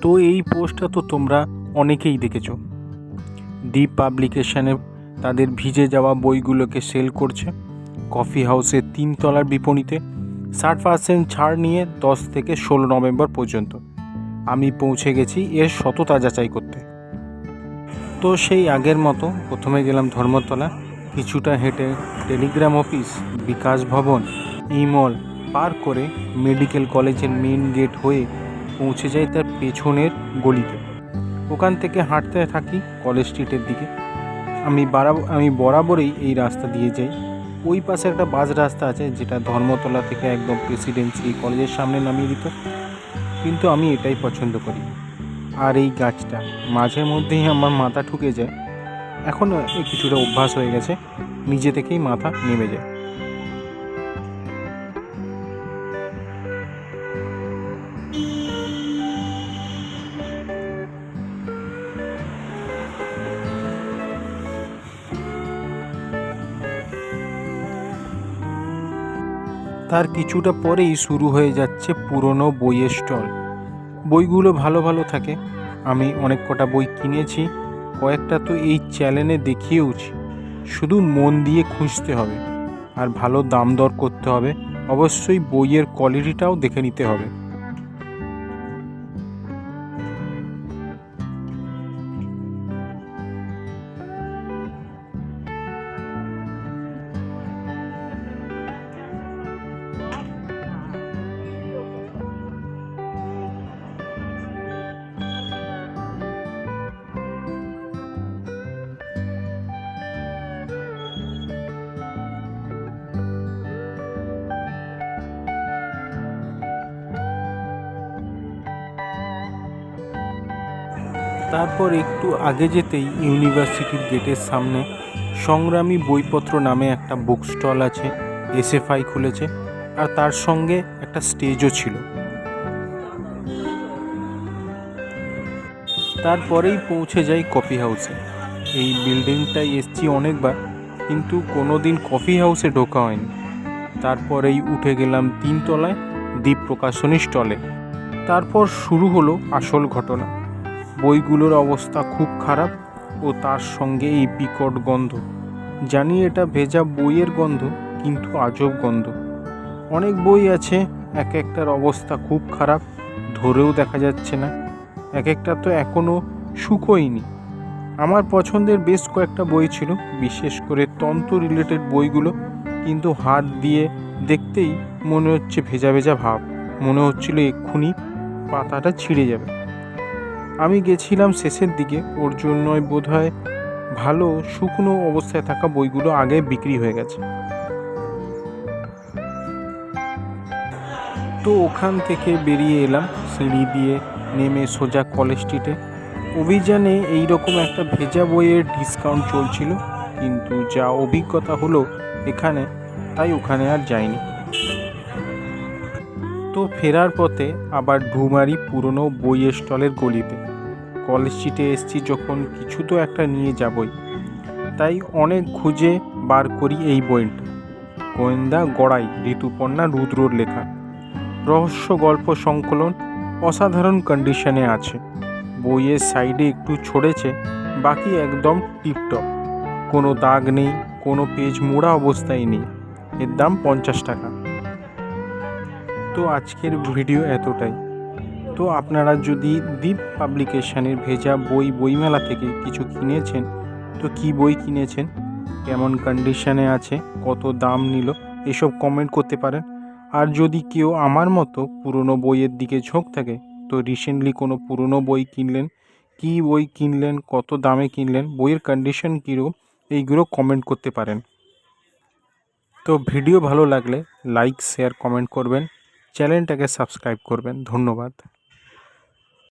তো এই পোস্টটা তো তোমরা অনেকেই দেখেছ। ডিপ পাবলিকেশনে তাদের ভিজে যাওয়া বইগুলোকে সেল করছে। কফি হাউসের তিনতলার বিপণীতে ষাট পার্সেন্ট ছাড় নিয়ে দশ থেকে ষোলো নভেম্বর পর্যন্ত। আমি পৌঁছে গেছি এর সততা যাচাই করতে। তো সেই আগের মতো প্রথমে গেলাম ধর্মতলা। কিছুটা হেঁটে টেলিগ্রাম অফিস, বিকাশ ভবন, ইমল পার করে মেডিকেল কলেজের মেন গেট হয়ে পৌঁছে যাই তার পেছনের গলিতে। ওখান থেকে হাঁটতে থাকি কলেজ স্ট্রিটের দিকে। আমি বারাব, আমি বরাবরই এই রাস্তা দিয়ে যাই। ওই পাশে একটা বাস রাস্তা আছে যেটা ধর্মতলা থেকে একদম প্রেসিডেন্সি কলেজের সামনে নামিয়ে দিত। কিন্তু আমি এটাই পছন্দ করি। আর এই গাছটা মাঝে মধ্যেই আমার মাথা ঠুকে যায়। এখন কিছুটা অভ্যাস হয়ে গেছে। নিজে থেকেই মাথা নেমে যায়। তার কিছুটা পরেই শুরু হয়ে যাচ্ছে পুরনো বইয়ের স্টল। বইগুলো ভালো ভালো থাকে। আমি অনেক কটা বই কিনেছি। কয়েকটা তো এই চ্যানেলে দেখিয়েওছি। শুধু মন দিয়ে খুঁজতে হবে। আর ভালো দাম দর করতে হবে। অবশ্যই বইয়ের কোয়ালিটিটাও দেখে নিতে হবে। তারপর একটু আগে যেতেই ইউনিভার্সিটির গেটের সামনে সংগ্রামী বইপত্র নামে একটা বুক স্টল আছে এসএফআই খুলেছে, আর তার সঙ্গে একটা স্টেজও ছিল। তারপরেই পৌঁছে যাই কফি হাউসে। এই বিল্ডিংটায় এসছি অনেকবার, কিন্তু কোনো দিন কফি হাউসে ঢোকা হয়নি। তারপরেই উঠে গেলাম তিনতলায় দ্বীপ প্রকাশনী স্টলে। তারপর শুরু হলো আসল ঘটনা। বইগুলোর অবস্থা খুব খারাপ ও তার সঙ্গে এই বিকট গন্ধ। জানি এটা ভেজা বইয়ের গন্ধ, কিন্তু আজব গন্ধ। অনেক বই আছে, এক একটার অবস্থা খুব খারাপ, ধরেও দেখা যাচ্ছে না। এক একটা তো এখনও শুকোয়নি আমার পছন্দের বেশ কয়েকটা বই ছিল, বিশেষ করে তন্ত্র রিলেটেড বইগুলো, কিন্তু হাত দিয়ে দেখতেই মনে হচ্ছে ভেজা ভেজা ভাব। মনে হচ্ছিল এক্ষুনি পাতাটা ছিঁড়ে যাবে। আমি গেছিলাম শেষের দিকে। ওর জন্যই বোধহয় ভালো শুকনো অবস্থায় থাকা বইগুলো আগে বিক্রি হয়ে গেছে। তো ওখান থেকে বেরিয়ে এলাম, সিঁড়ি দিয়ে নেমে সোজা কলেজ স্ট্রিটে। অভিযানে এই রকম একটা ভেজা বইয়ের ডিসকাউন্ট চলছিল, কিন্তু যা অভিজ্ঞতা হলো এখানে, তাই ওখানে আর যাইনি। তো ফেরার পথে আবার ঢুমারি পুরনো বইয়ের স্টলের গলিতে কলেজ স্ট্রিটে এসছি যখন কিছু তো একটা নিয়ে যাবই। তাই অনেক খুঁজে বার করি এই বইটা। গোয়েন্দা গড়াই, ঋতুপর্ণা রুদ্রর লেখা। রহস্য, গল্প, সংকলন অসাধারণ কন্ডিশনে আছে। বইয়ের সাইডে একটু ছড়েছে, বাকি একদম টিপটপ কোনো দাগ নেই, কোনো পেজ মোড়া অবস্থায় নেই। এর দাম পঞ্চাশ টাকা। তো আজকের ভিডিও এতটাই। তো আপনারা যদি দ্বীপ পাবলিকেশনের ভেজা বই বইমেলা থেকে কিছু কিনেছেন, তো কি বই কিনেছেন? কেমন কন্ডিশনে আছে? কত দাম নিল? এসব কমেন্ট করতে পারেন। আর যদি কেউ আমার মতো পুরনো বইয়ের দিকে ঝোঁক থাকে, তো রিসেন্টলি কোনো পুরনো বই কিনলেন, কী বই কিনলেন, কত দামে কিনলেন, বইয়ের কন্ডিশন কীরকম, এইগুলো কমেন্ট করতে পারেন। তো ভিডিও ভালো লাগলে লাইক শেয়ার কমেন্ট করবেন। চ্যানেলটাকে সাবস্ক্রাইব করবেন। ধন্যবাদ।